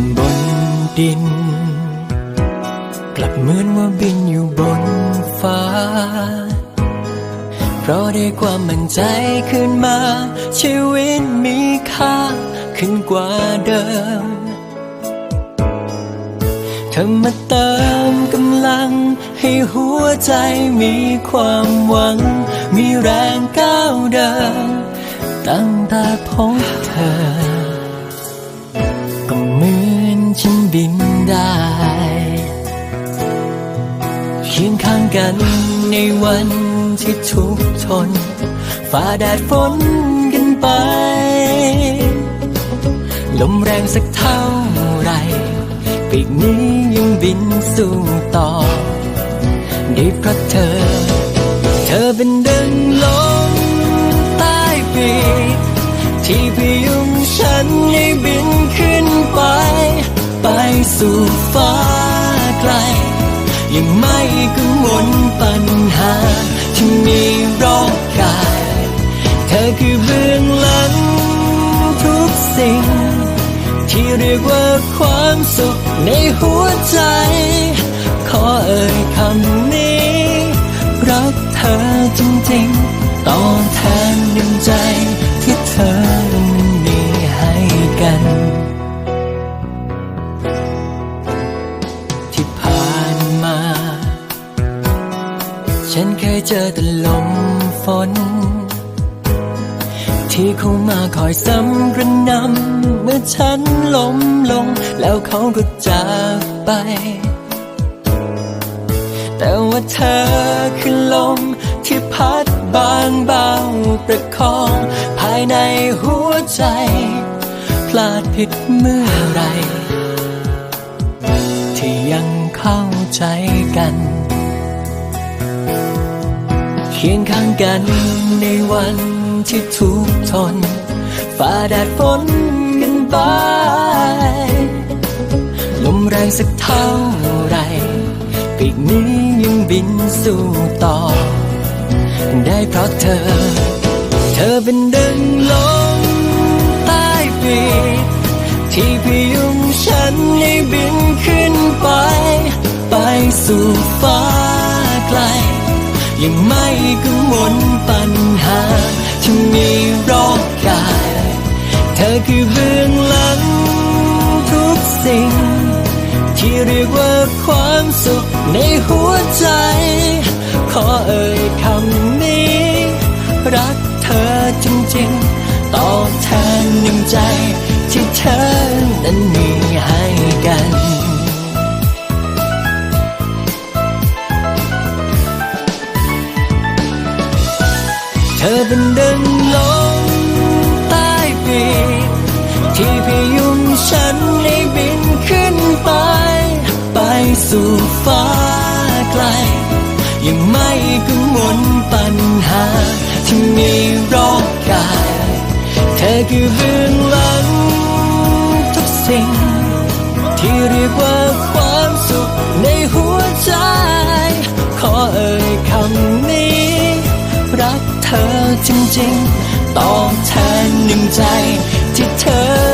นบนดิน กลับเหมือนว่าบินอยู่บนฟ้า เพราะได้ความมั่นใจขึ้นมา ชีวิตมีค่าขึ้นกว่าเดิม เธอมาเติมกำลัง ให้หัวใจมีความหวัง มีแรงก้าวเดินตั้งแต่พบเธอ บินได้เคียงข้างกันในวันที่ทุกทนฝ่าแดดฝนกันไป ลมแรงสักเท่าไรปีกนี้ยังบินสู้ต่อได้เพราะเธอ เธอเป็นดึงลมใต้ปีกที่พยุงฉันให้บิน สู่ฟ้าไกล ยังไม่กังวลปัญหา ที่มีรอบกาย เธอคือเบื้องหลังทุกสิ่ง ที่เรียกว่าความสุขในหัวใจ ขอเอ่ยคำนี้ รักเธอจริงๆต่อแทนน้ำใจที่เธอนั้นมีให้กัน ฉันเคยเจอแต่ลมฝน ที่เขามาคอยซ้ำกระนำเมื่อฉันล้มลง แล้วเขาก็จากไป แต่ว่าเธอคือลมที่พัดบางเบาประคอง ภายในหัวใจ พลาดผิดเมื่อไร ที่ยังเข้าใจกัน คียงข้างกันในวันที่ทุกทนฝ่าแดดฝนกันไปลมแรงสักเท่าไรปีกนี้ยังบินสู้ต่อ ได้เพราะเธอ เธอเป็นดึงลมใต้ปีกที่พยุงฉันให้บินขึ้นไป ไปสู่ฟ้า ยังไม่กังวลปัญหา ที่มีรอบกาย เธอคือเบื้องหลังทุกสิ่ง ที่เรียกว่าความสุขในหัวใจ ขอเอ่ยคำ เธอเป็นดึงลมใต้ปีกที่พยุงฉันให้บินขึ้นไป ไปสู่ฟ้าไกล ยังไม่กังวลปัญหา ที่มีรอบกาย เธอคือเบื้องหลังทุกสิ่ง ที่เรียกว่า ธอจริงๆตอบแทนหนึ่งใจที่เธอ